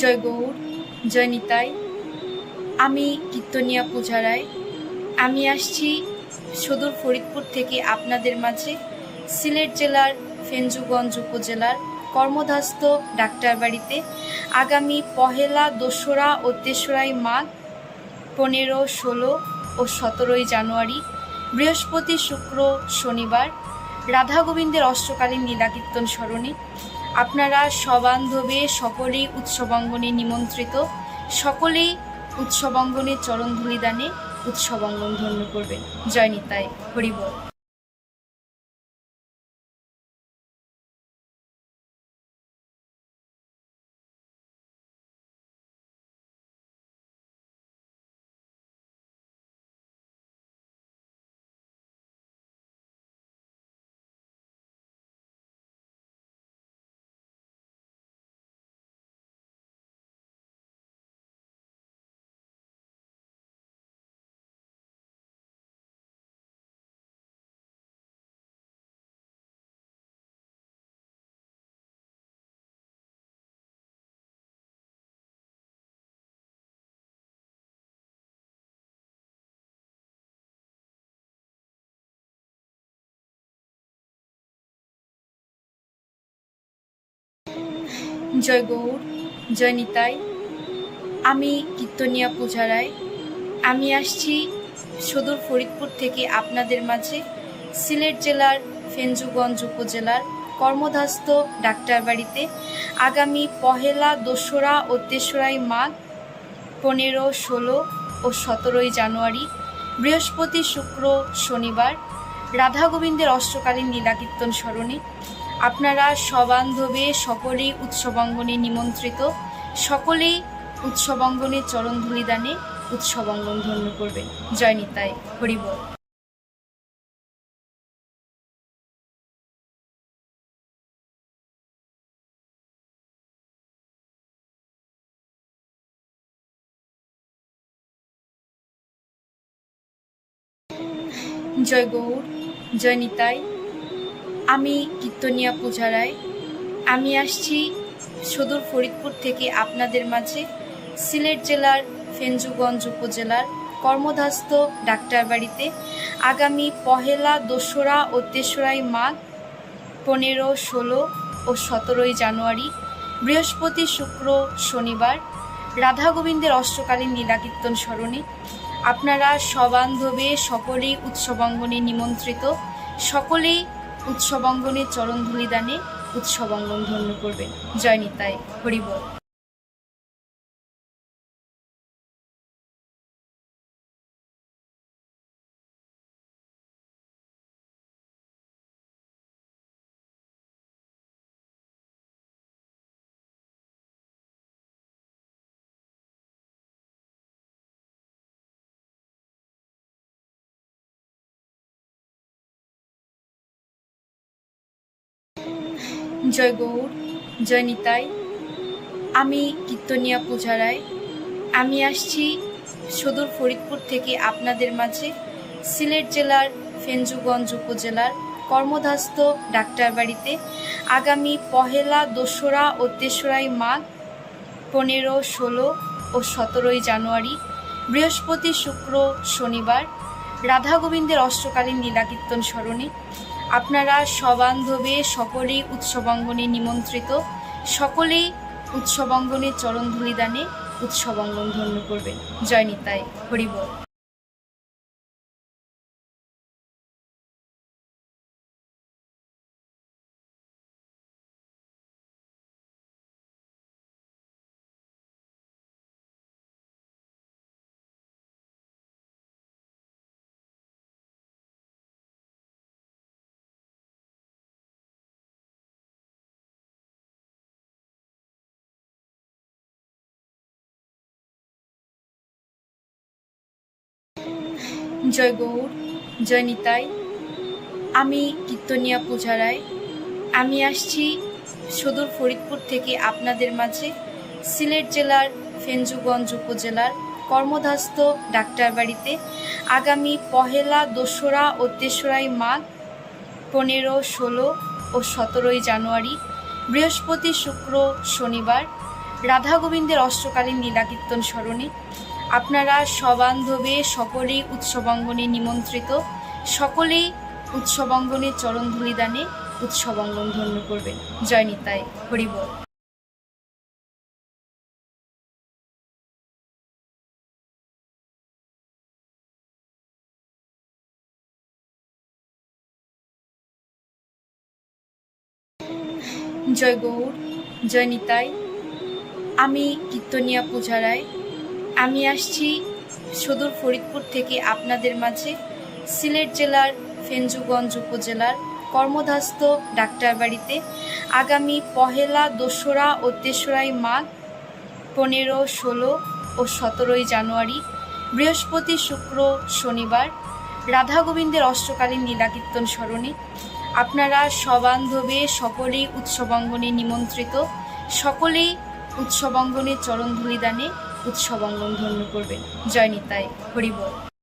জয় গৌর, জয় নিতাই। আমি কীর্তনিয়া পূজা রায় আমি আসছি সুদূর ফরিদপুর থেকে আপনাদের মাঝে সিলেট জেলার ফেঞ্জুগঞ্জ উপজেলার কর্মধাস্ত ডাক্তার বাড়িতে আগামী পহেলা দোসরা ও তেসরাই মাঘ পনেরো, ষোলো ও সতেরোই জানুয়ারি, বৃহস্পতি শুক্র শনিবার, রাধা গোবিন্দের অষ্টকালীন লীলাকীর্তন স্মরণে আপনারা সবান্ধবে সকলেই উৎসবঙ্গনে নিমন্ত্রিত সকলেই চরণধুলি দানে উৎসবাঙ্গন ধন্য করবেন। জয় নিতাই হরিবল জয় গৌর, জয় নিতাই। আমি কীর্তনিয়া পূজা রায় আমি আসছি সুদূর ফরিদপুর থেকে আপনাদের মাঝে সিলেট জেলার ফেঞ্জুগঞ্জ উপজেলার কর্মধাস্ত ডাক্তার বাড়িতে। আগামী পহেলা দোসরা ও তেসরাই মাঘ পনেরো, ষোলো ও সতেরোই জানুয়ারি, বৃহস্পতি শুক্র শনিবার, রাধা গোবিন্দের অষ্টকালীন লীলাকীর্তন স্মরণে আপনারা সবান্ধবে সকলেই উৎসবাঙ্গনে নিমন্ত্রিত। সকলেই উৎসবাঙ্গনের চরণধুলি দানে উৎসবাঙ্গন ধন্য করবেন। জয় নিতাই। হরিবল জয় গৌর, জয় নিতাই। আমি কীর্তনিয়া পূজা রায় আমি আসছি সুদূর ফরিদপুর থেকে আপনাদের মাঝে সিলেট জেলার ফেঞ্জুগঞ্জ উপজেলার কর্মধাস্ত ডাক্তার বাড়িতে আগামী পহেলা দোসরা ও তেসরাই মাঘ পনেরো, ষোলো ও সতেরোই জানুয়ারি, বৃহস্পতি শুক্র শনিবার, রাধা গোবিন্দের অষ্টকালীন লীলাকীর্তন স্মরণে আপনারা সবান্ধবে সকলেই উৎসবাঙ্গনে নিমন্ত্রিত। সকলেই উৎসবাঙ্গনের চরণ ধূলিদানে উৎসবঙ্গন ধন্য করবেন। জয় নিতাই হরিবল জয় গৌর, জয় নিতাই। আমি কীর্তনিয়া পূজা রায় আমি আসছি সুদূর ফরিদপুর থেকে আপনাদের মাঝে সিলেট জেলার ফেঞ্জুগঞ্জ উপজেলার কর্মধাস্ত ডাক্তার বাড়িতে। আগামী পহেলা দোসরা ও তেসরাই মাঘ পনেরো, ষোলো ও সতেরোই জানুয়ারি, বৃহস্পতি শুক্র, শনিবার রাধা গোবিন্দের অষ্টকালীন লীলাকীর্তন স্মরণে আপনারা সবান্ধবে সকলেই উৎসবঙ্গনে নিমন্ত্রিত, সকলেই উৎসবাঙ্গনের চরণধুলি উৎসব অঙ্গন ধন্য করবেন। জয় নিতাই। হরিবল জয় গৌর, জয় নিতাই। আমি কীর্তনিয়া পূজা রায় আমি আসছি সুদূর ফরিদপুর থেকে আপনাদের মাঝে সিলেট জেলার ফেঞ্জুগঞ্জ উপজেলার কর্মধাস্ত ডাক্তার বাড়িতে। আগামী পহেলা দোসরা ও তেসরাই মাঘ পনেরো, ষোলো ও সতেরোই জানুয়ারি, বৃহস্পতি শুক্র শনিবার, রাধা গোবিন্দের অষ্টকালীন লীলাকীর্তন স্মরণে আপনারা সবান্ধবে সকলেই উৎসবাঙ্গনে নিমন্ত্রিত। সকলেই উৎসবাঙ্গনে চরণ ধূলিদানে উৎসবাঙ্গন ধন্য করবেন। জয় নিতাই। হরিবল জয় গৌর, জয় নিতাই। আমি কীর্তনিয়া পূজারায় আমি আসছি সুদূর ফরিদপুর থেকে আপনাদের মাঝে সিলেট জেলার ফেঞ্জুগঞ্জ উপজেলার কর্মধাস্ত ডাক্তারবাড়িতে। আগামী পহেলা দোসরা ও তেসরাই মাঘ পনেরো, ষোলো ও সতেরোই জানুয়ারি, বৃহস্পতি শুক্র শনিবার, রাধা গোবিন্দের অষ্টকালীন লীলাকীর্তন স্মরণে আপনারা সবান্ধবে সকলেই উৎসবাঙ্গনে নিমন্ত্রিত, সকলেই উৎসবাঙ্গনে চরণ ধূলিদানে উৎসবাঙ্গন ধন্য করবেন জয় নিতাই হরিবল